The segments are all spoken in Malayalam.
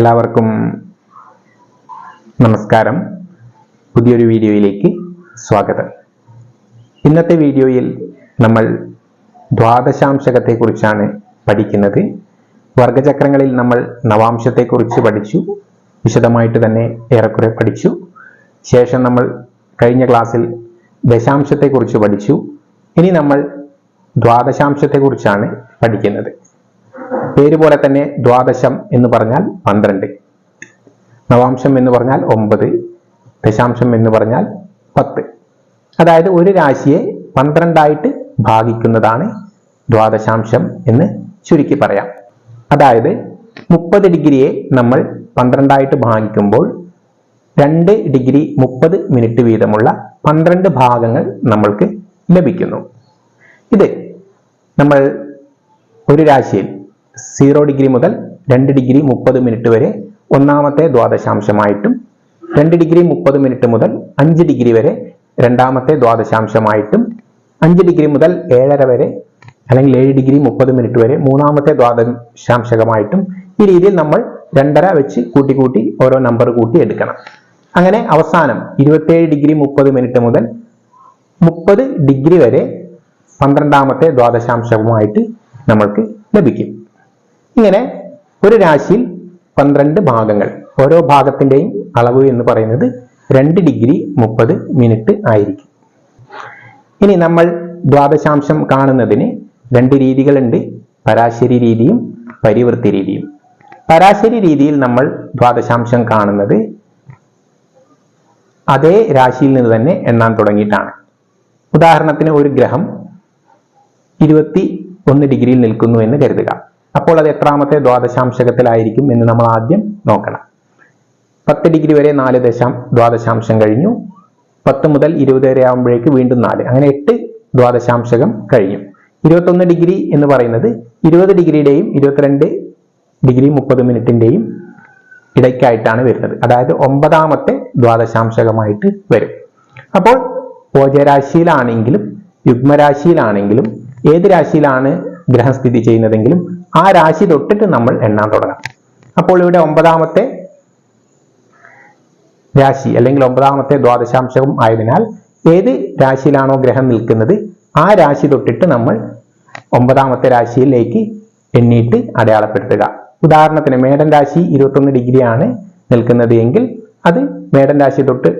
എല്ലാവർക്കും നമസ്കാരം. പുതിയൊരു വീഡിയോയിലേക്ക് സ്വാഗതം. ഇന്നത്തെ വീഡിയോയിൽ നമ്മൾ ദ്വാദശാംശകത്തെക്കുറിച്ചാണ് പഠിക്കുന്നത്. വർഗചക്രങ്ങളിൽ നമ്മൾ നവാംശത്തെക്കുറിച്ച് പഠിച്ചു. വിശദമായിട്ട് തന്നെ ഏറെക്കുറെ പഠിച്ചു. ശേഷം നമ്മൾ കഴിഞ്ഞ ക്ലാസ്സിൽ ദശാംശത്തെക്കുറിച്ച് പഠിച്ചു. ഇനി നമ്മൾ ദ്വാദശാംശത്തെക്കുറിച്ചാണ് പഠിക്കുന്നത്. പേര് പോലെ തന്നെ ദ്വാദശം എന്ന് പറഞ്ഞാൽ പന്ത്രണ്ട്. നവാംശം എന്ന് പറഞ്ഞാൽ ഒമ്പത്. ദശാംശം എന്ന് പറഞ്ഞാൽ പത്ത്. അതായത് ഒരു രാശിയെ പന്ത്രണ്ടായിട്ട് ഭാഗിക്കുന്നതാണ് ദ്വാദശാംശം എന്ന് ചുരുക്കി പറയാം. അതായത് മുപ്പത് ഡിഗ്രിയെ നമ്മൾ പന്ത്രണ്ടായിട്ട് ഭാഗിക്കുമ്പോൾ രണ്ട് ഡിഗ്രി മുപ്പത് മിനിറ്റ് വീതമുള്ള പന്ത്രണ്ട് ഭാഗങ്ങൾ നമ്മൾക്ക് ലഭിക്കുന്നു. ഇത് നമ്മൾ ഒരു രാശിയിൽ സീറോ ഡിഗ്രി മുതൽ രണ്ട് ഡിഗ്രി മുപ്പത് മിനിറ്റ് വരെ ഒന്നാമത്തെ ദ്വാദശാംശമായിട്ടും രണ്ട് ഡിഗ്രി മുപ്പത് മിനിറ്റ് മുതൽ അഞ്ച് ഡിഗ്രി വരെ രണ്ടാമത്തെ ദ്വാദശാംശമായിട്ടും അഞ്ച് ഡിഗ്രി മുതൽ ഏഴര വരെ അല്ലെങ്കിൽ ഏഴ് ഡിഗ്രി മുപ്പത് മിനിറ്റ് വരെ മൂന്നാമത്തെ ദ്വാദശാംശകമായിട്ടും ഈ രീതിയിൽ നമ്മൾ രണ്ടര വെച്ച് കൂട്ടി കൂട്ടി ഓരോ നമ്പർ കൂട്ടി എടുക്കണം. അങ്ങനെ അവസാനം ഇരുപത്തേഴ് ഡിഗ്രി മുപ്പത് മിനിറ്റ് മുതൽ മുപ്പത് ഡിഗ്രി വരെ പന്ത്രണ്ടാമത്തെ ദ്വാദശാംശവുമായിട്ട് നമ്മൾക്ക് ലഭിക്കും. ഇങ്ങനെ ഒരു രാശിയിൽ പന്ത്രണ്ട് ഭാഗങ്ങൾ. ഓരോ ഭാഗത്തിന്റെയും അളവ് എന്ന് പറയുന്നത് രണ്ട് ഡിഗ്രി മുപ്പത് മിനിറ്റ് ആയിരിക്കും. ഇനി നമ്മൾ ദ്വാദശാംശം കാണുന്നതിന് രണ്ട് രീതികളുണ്ട്. പരാശരി രീതിയും പരിവൃത്തി രീതിയും. പരാശരി രീതിയിൽ നമ്മൾ ദ്വാദശാംശം കാണുന്നത് അതേ രാശിയിൽ നിന്ന് തന്നെ എണ്ണാൻ തുടങ്ങിയിട്ടാണ്. ഉദാഹരണത്തിന് ഒരു ഗ്രഹം ഇരുപത്തി ഒന്ന് ഡിഗ്രിയിൽ നിൽക്കുന്നു എന്ന് കരുതുക. അപ്പോൾ അത് എത്രാമത്തെ ദ്വാദശാംശകത്തിലായിരിക്കും എന്ന് നമ്മൾ ആദ്യം നോക്കണം. പത്ത് ഡിഗ്രി വരെ നാല് ദശാം ദ്വാദശാംശം കഴിഞ്ഞു. പത്ത് മുതൽ ഇരുപത് വരെ ആകുമ്പോഴേക്ക് വീണ്ടും നാല്. അങ്ങനെ എട്ട് ദ്വാദശാംശകം കഴിഞ്ഞു. ഇരുപത്തൊന്ന് ഡിഗ്രി എന്ന് പറയുന്നത് ഇരുപത് ഡിഗ്രിയുടെയും ഇരുപത്തിരണ്ട് ഡിഗ്രി മുപ്പത് മിനിറ്റിന്റെയും ഇടയ്ക്കായിട്ടാണ് വരുന്നത്. അതായത് ഒമ്പതാമത്തെ ദ്വാദശാംശകമായിട്ട് വരും. അപ്പോൾ ഓജരാശിയിലാണെങ്കിലും യുഗ്മരാശിയിലാണെങ്കിലും ഏത് രാശിയിലാണ് ഗ്രഹം സ്ഥിതി ചെയ്യുന്നതെങ്കിലും ആ രാശി തൊട്ടിട്ട് നമ്മൾ എണ്ണാൻ തുടങ്ങാം അപ്പോൾ ഇവിടെ ഒമ്പതാമത്തെ രാശി അല്ലെങ്കിൽ ഒമ്പതാമത്തെ ദ്വാദശാംശവും ആയതിനാൽ ഏത് രാശിയിലാണോ ഗ്രഹം നിൽക്കുന്നത് ആ രാശി തൊട്ടിട്ട് നമ്മൾ ഒമ്പതാമത്തെ രാശിയിലേക്ക് എണ്ണീട്ട് അടയാളപ്പെടുത്തുക. ഉദാഹരണത്തിന് മേടൻ രാശി ഇരുപത്തൊന്ന് ഡിഗ്രിയാണ് നിൽക്കുന്നത് എങ്കിൽ അത് മേടൻ രാശി തൊട്ട്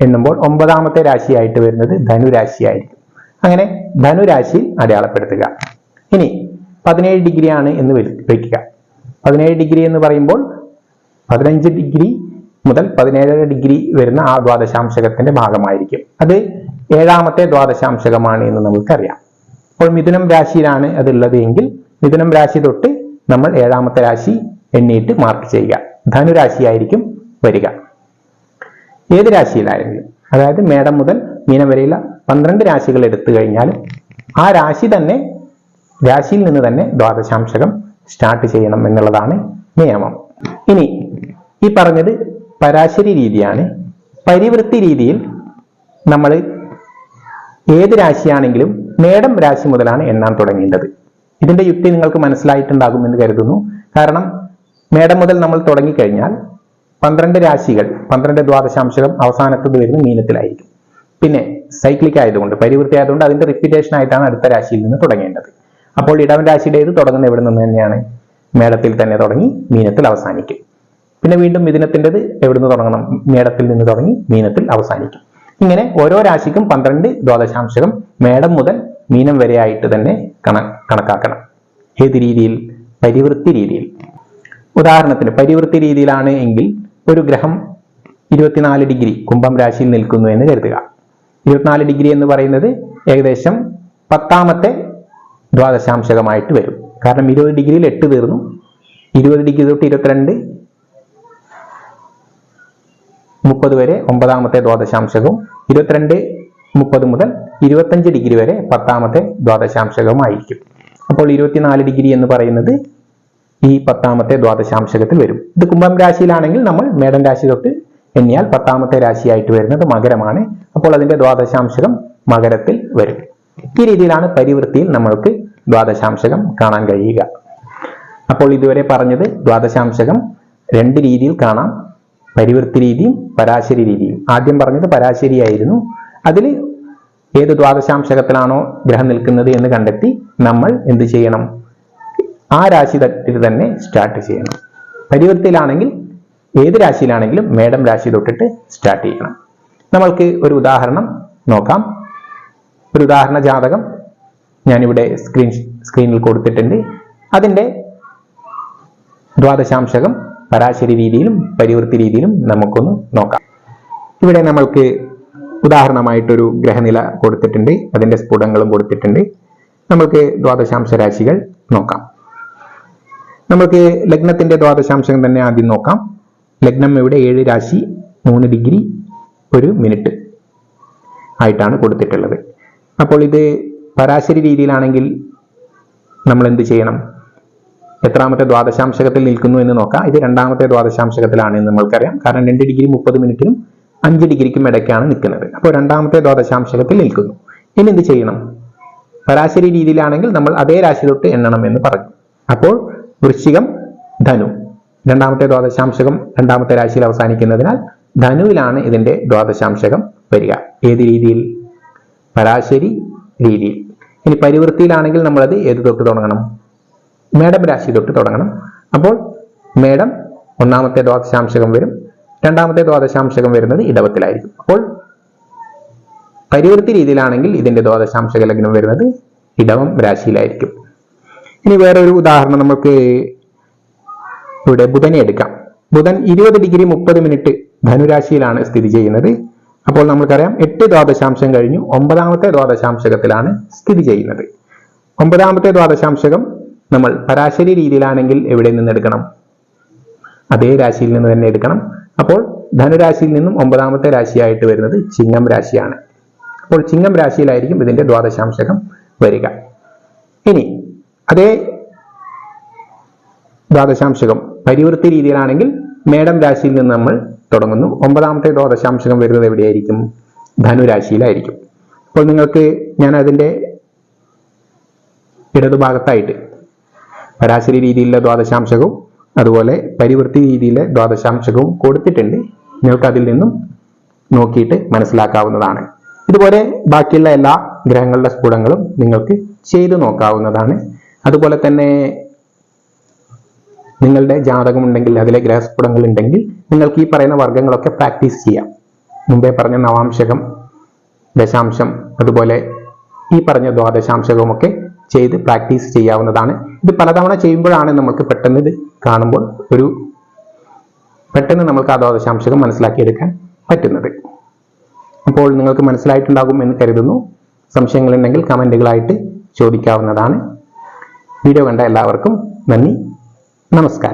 എണ്ണുമ്പോൾ ഒമ്പതാമത്തെ രാശിയായിട്ട് വരുന്നത് ധനുരാശിയായിരിക്കും. അങ്ങനെ ധനുരാശി അടയാളപ്പെടുത്തുക. ഇനി പതിനേഴ് ഡിഗ്രിയാണ് എന്ന് വയ്ക്കുക പതിനേഴ് ഡിഗ്രി എന്ന് പറയുമ്പോൾ പതിനഞ്ച് ഡിഗ്രി മുതൽ പതിനേഴര ഡിഗ്രി വരുന്ന ആ ദ്വാദശാംശകത്തിന്റെ ഭാഗമായിരിക്കും. അത് ഏഴാമത്തെ ദ്വാദശാംശകമാണ് എന്ന് നമുക്കറിയാം. അപ്പോൾ മിഥുനം രാശിയിലാണ് അത് ഉള്ളത് എങ്കിൽ മിഥുനം രാശി തൊട്ട് നമ്മൾ ഏഴാമത്തെ രാശി എണ്ണിയിട്ട് മാർക്ക് ചെയ്യുക. ധനുരാശിയായിരിക്കും വരിക. ഏത് രാശിയിലായെങ്കിലും അതായത് മേടം മുതൽ മീനം വരെയുള്ള പന്ത്രണ്ട് രാശികൾ എടുത്തു കഴിഞ്ഞാൽ ആ രാശി തന്നെ രാശിയിൽ നിന്ന് തന്നെ ദ്വാദശാംശകം സ്റ്റാർട്ട് ചെയ്യണം എന്നുള്ളതാണ് നിയമം. ഇനി ഈ പറഞ്ഞത് പരാശരി രീതിയാണ്. പരിവൃത്തി രീതിയിൽ നമ്മൾ ഏത് രാശിയാണെങ്കിലും മേടം രാശി മുതലാണ് എണ്ണാൻ തുടങ്ങേണ്ടത്. ഇതിന്റെ യുക്തി നിങ്ങൾക്ക് മനസ്സിലായിട്ടുണ്ടാകും എന്ന് കരുതുന്നു. കാരണം മേടം മുതൽ നമ്മൾ തുടങ്ങിക്കഴിഞ്ഞാൽ പന്ത്രണ്ട് രാശികൾ പന്ത്രണ്ട് ദ്വാദശാംശകം അവസാനത്തത് വരുന്ന മീനത്തിലായിരിക്കും. പിന്നെ സൈക്ലിക് ആയതുകൊണ്ട് പരിവൃത്തി ആയതുകൊണ്ട് അതിന്റെ റിപ്പീറ്റേഷൻ ആയിട്ടാണ് അടുത്ത രാശിയിൽ നിന്ന് തുടങ്ങേണ്ടത്. അപ്പോൾ ഇടവൻ രാശിയുടേത് തുടങ്ങുന്ന എവിടെ നിന്ന് തന്നെയാണ് മേടത്തിൽ തന്നെ തുടങ്ങി മീനത്തിൽ അവസാനിക്കും. പിന്നെ വീണ്ടും മിഥുനത്തിന്റെത് എവിടുന്ന് തുടങ്ങണം? മേടത്തിൽ നിന്ന് തുടങ്ങി മീനത്തിൽ അവസാനിക്കും. ഇങ്ങനെ ഓരോ രാശിക്കും പന്ത്രണ്ട് ദ്വാദശാംശകം മേടം മുതൽ മീനം വരെയായിട്ട് തന്നെ കണ കണക്കാക്കണം. ഏത് രീതിയിൽ? പരിവൃത്തി രീതിയിൽ. ഉദാഹരണത്തിന് പരിവൃത്തി രീതിയിലാണ് എങ്കിൽ ഒരു ഗ്രഹം ഇരുപത്തിനാല് ഡിഗ്രി കുംഭം രാശിയിൽ നിൽക്കുന്നു എന്ന് കരുതുക. ഇരുപത്തിനാല് ഡിഗ്രി എന്ന് പറയുന്നത് ഏകദേശം പത്താമത്തെ ദ്വാദശാംശകമായിട്ട് വരും. കാരണം ഇരുപത് ഡിഗ്രിയിൽ എട്ട് തീർന്നു. ഇരുപത് ഡിഗ്രി തൊട്ട് ഇരുപത്തിരണ്ട് മുപ്പത് വരെ ഒമ്പതാമത്തെ ദ്വാദശാംശകവും ഇരുപത്തിരണ്ട് മുപ്പത് മുതൽ ഇരുപത്തഞ്ച് ഡിഗ്രി വരെ പത്താമത്തെ ദ്വാദശാംശകവുമായിരിക്കും. അപ്പോൾ ഇരുപത്തിനാല് ഡിഗ്രി എന്ന് പറയുന്നത് ഈ പത്താമത്തെ ദ്വാദശാംശകത്തിൽ വരും. ഇത് കുംഭം രാശിയിലാണെങ്കിൽ നമ്മൾ മേടം രാശി തൊട്ട് എണ്ണിയാൽ പത്താമത്തെ രാശിയായിട്ട് വരുന്നത് മകരമാണ്. അപ്പോൾ അതിന്റെ ദ്വാദശാംശകം മകരത്തിൽ വരും. ഈ രീതിയിലാണ് പരിവൃത്തിയിൽ നമ്മൾക്ക് ദ്വാദശാംശകം കാണാൻ കഴിയുക. അപ്പോൾ ഇതുവരെ പറഞ്ഞത് ദ്വാദശാംശകം രണ്ട് രീതിയിൽ കാണാം. പരിവൃത്തി രീതിയും പരാശരി രീതിയും. ആദ്യം പറഞ്ഞത് പരാശരി ആയിരുന്നു. അതിൽ ഏത് ദ്വാദശാംശകത്തിലാണോ ഗ്രഹം നിൽക്കുന്നത് എന്ന് കണ്ടെത്തി നമ്മൾ എന്ത് ചെയ്യണം? ആ രാശി തട്ടിൽ തന്നെ സ്റ്റാർട്ട് ചെയ്യണം. പരിവൃത്തിയിലാണെങ്കിൽ ഏത് രാശിയിലാണെങ്കിലും മേഡം രാശി തൊട്ടിട്ട് സ്റ്റാർട്ട് ചെയ്യണം. നമ്മൾക്ക് ഒരു ഉദാഹരണം നോക്കാം. ഒരു ഉദാഹരണ ജാതകം ഞാനിവിടെ സ്ക്രീൻ സ്ക്രീനിൽ കൊടുത്തിട്ടുണ്ട്. അതിന്റെ ദ്വാദശാംശകം പരാശരി രീതിയിലും പരിവൃത്തി രീതിയിലും നമുക്കൊന്ന് നോക്കാം. ഇവിടെ നമ്മൾക്ക് ഉദാഹരണമായിട്ടൊരു ഗ്രഹനില കൊടുത്തിട്ടുണ്ട്. അതിന്റെ സ്ഫുടങ്ങളും കൊടുത്തിട്ടുണ്ട്. നമ്മൾക്ക് ദ്വാദശാംശ രാശികൾ നോക്കാം. നമുക്ക് ലഗ്നത്തിന്റെ ദ്വാദശാംശം തന്നെ ആദ്യം നോക്കാം. ലഗ്നം ഇവിടെ ഏഴ് രാശി മൂന്ന് ഡിഗ്രി ഒരു മിനിറ്റ് ആയിട്ടാണ് കൊടുത്തിട്ടുള്ളത്. അപ്പോൾ ഇത് പരാശരി രീതിയിലാണെങ്കിൽ നമ്മൾ എന്ത് ചെയ്യണം? എത്രാമത്തെ ദ്വാദശാംശകത്തിൽ നിൽക്കുന്നു എന്ന് നോക്കാം. ഇത് രണ്ടാമത്തെ ദ്വാദശാംശകത്തിലാണ് എന്ന് നമ്മൾക്കറിയാം. കാരണം രണ്ട് ഡിഗ്രി മുപ്പത് മിനിറ്റിനും അഞ്ച് ഡിഗ്രിക്കും ഇടയ്ക്കാണ് നിൽക്കുന്നത്. അപ്പോൾ രണ്ടാമത്തെ ദ്വാദശാംശകത്തിൽ നിൽക്കുന്നു. ഇനി എന്ത് ചെയ്യണം? പരാശരി രീതിയിലാണെങ്കിൽ നമ്മൾ അതേ രാശി തൊട്ട് എണ്ണണം എന്ന് പറഞ്ഞു. അപ്പോൾ വൃശ്ചികം ധനു. രണ്ടാമത്തെ ദ്വാദശാംശകം രണ്ടാമത്തെ രാശിയിൽ അവസാനിക്കുന്നതിനാൽ ധനുവിലാണ് ഇതിന്റെ ദ്വാദശാംശകം വരിക. ഏത് രീതിയിൽ? പരാശരി രീതിയിൽ. ഇനി പരിവൃത്തിയിലാണെങ്കിൽ നമ്മളത് ഏത് തൊട്ട് തുടങ്ങണം? മേടം രാശി തൊട്ട് തുടങ്ങണം. അപ്പോൾ മേടം ഒന്നാമത്തെ ദ്വാദശാംശകം വരും. രണ്ടാമത്തെ ദ്വാദശാംശകം വരുന്നത് ഇടവത്തിലായിരിക്കും. അപ്പോൾ പരിവൃത്തി രീതിയിലാണെങ്കിൽ ഇതിന്റെ ദ്വാദശാംശക ലഗ്നം വരുന്നത് ഇടവം രാശിയിലായിരിക്കും. ഇനി വേറൊരു ഉദാഹരണം നമുക്ക് ഇവിടെ ബുധനെ എടുക്കാം. ബുധൻ ഇരുപത് ഡിഗ്രി മുപ്പത് മിനിറ്റ് ധനുരാശിയിലാണ് സ്ഥിതി ചെയ്യുന്നത്. അപ്പോൾ നമുക്കറിയാം എട്ട് ദ്വാദശാംശം കഴിഞ്ഞു ഒമ്പതാമത്തെ ദ്വാദശാംശകത്തിലാണ് സ്ഥിതി ചെയ്യുന്നത്. ഒമ്പതാമത്തെ ദ്വാദശാംശകം നമ്മൾ പരാശരി രീതിയിലാണെങ്കിൽ എവിടെ നിന്ന് എടുക്കണം? അതേ രാശിയിൽ നിന്ന് തന്നെ എടുക്കണം. അപ്പോൾ ധനുരാശിയിൽ നിന്നും ഒമ്പതാമത്തെ രാശിയായിട്ട് വരുന്നത് ചിങ്ങം രാശിയാണ്. അപ്പോൾ ചിങ്ങം രാശിയിലായിരിക്കും ഇതിന്റെ ദ്വാദശാംശകം വരിക. ഇനി അതേ ദ്വാദശാംശകം പരിവൃത്തി രീതിയിലാണെങ്കിൽ മേടം രാശിയിൽ നിന്ന് നമ്മൾ തുടങ്ങുന്നു. ഒമ്പതാമത്തെ ദ്വാദശാംശകം വരുന്നത് എവിടെയായിരിക്കും? ധനുരാശിയിലായിരിക്കും. അപ്പോൾ നിങ്ങൾക്ക് ഞാൻ അതിന്റെ ഇടതുഭാഗത്തായിട്ട് പരാശരി രീതിയിലുള്ള ദ്വാദശാംശകവും അതുപോലെ പരിവൃത്തി രീതിയിലെ ദ്വാദശാംശകവും കൊടുത്തിട്ടുണ്ട്. നിങ്ങൾക്ക് അതിൽ നിന്നും നോക്കിയിട്ട് മനസ്സിലാക്കാവുന്നതാണ്. ഇതുപോലെ ബാക്കിയുള്ള എല്ലാ ഗ്രഹങ്ങളുടെ സ്ഫുടങ്ങളും നിങ്ങൾക്ക് ചെയ്തു നോക്കാവുന്നതാണ്. അതുപോലെ തന്നെ നിങ്ങളുടെ ജാതകം ഉണ്ടെങ്കിൽ അതിലെ ഗ്രഹസ്ഫുടങ്ങൾ ഉണ്ടെങ്കിൽ നിങ്ങൾക്ക് ഈ പറയുന്ന വർഗങ്ങളൊക്കെ പ്രാക്ടീസ് ചെയ്യാം. മുമ്പേ പറഞ്ഞ നവാംശകം ദശാംശം അതുപോലെ ഈ പറഞ്ഞ ദ്വാദശാംശകവുമൊക്കെ ചെയ്ത് പ്രാക്ടീസ് ചെയ്യാവുന്നതാണ്. ഇത് പലതവണ ചെയ്യുമ്പോഴാണ് നമുക്ക് പെട്ടെന്ന് ഇത് കാണുമ്പോൾ ഒരു പെട്ടെന്ന് നമുക്ക് ആ ദ്വാദശാംശകം മനസ്സിലാക്കിയെടുക്കാൻ പറ്റുന്നത്. അപ്പോൾ നിങ്ങൾക്ക് മനസ്സിലായിട്ടുണ്ടാകും എന്ന് കരുതുന്നു. സംശയങ്ങളുണ്ടെങ്കിൽ കമന്റുകളായിട്ട് ചോദിക്കാവുന്നതാണ്. വീഡിയോ കണ്ട എല്ലാവർക്കും നന്ദി. നമസ്കാരം.